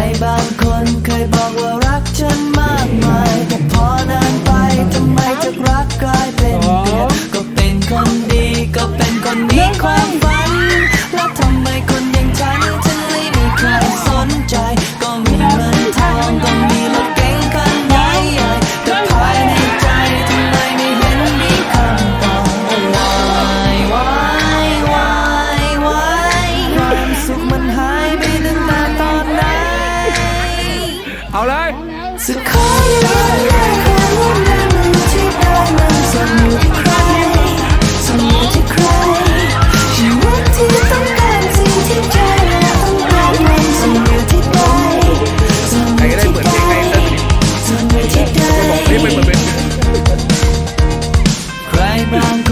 ใครบางคนเคยบอกว่ารักฉันมากมายแต่พอนะ สุดขออย่าลืมคร่วมแรงมือที่ได้มันส่มีใครส่งอที่ใครชีวิตที่ต้องการสิ่งที่ใจต้องการมันส่งที่ใดส่งอที่ใดส่งอยู่ที่ใใครบาง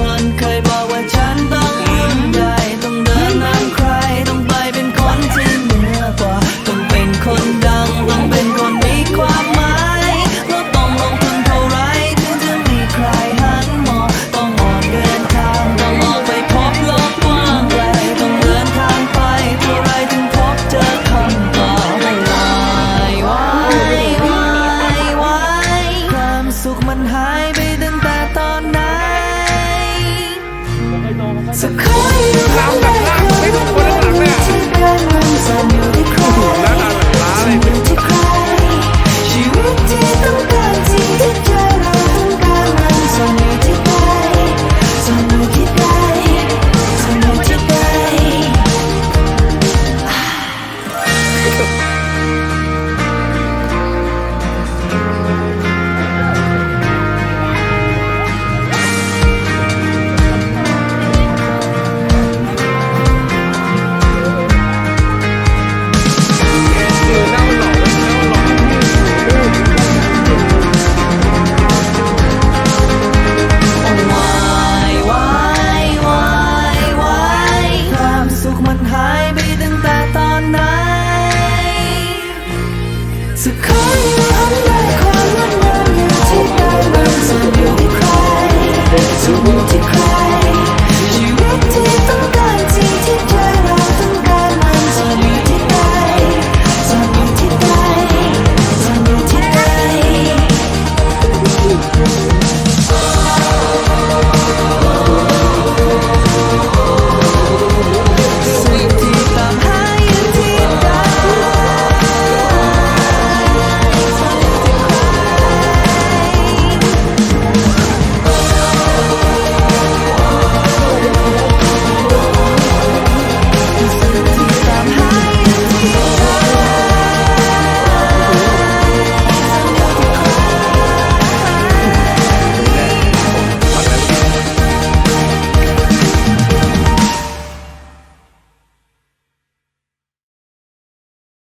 So come ไหนสักครั้นไหน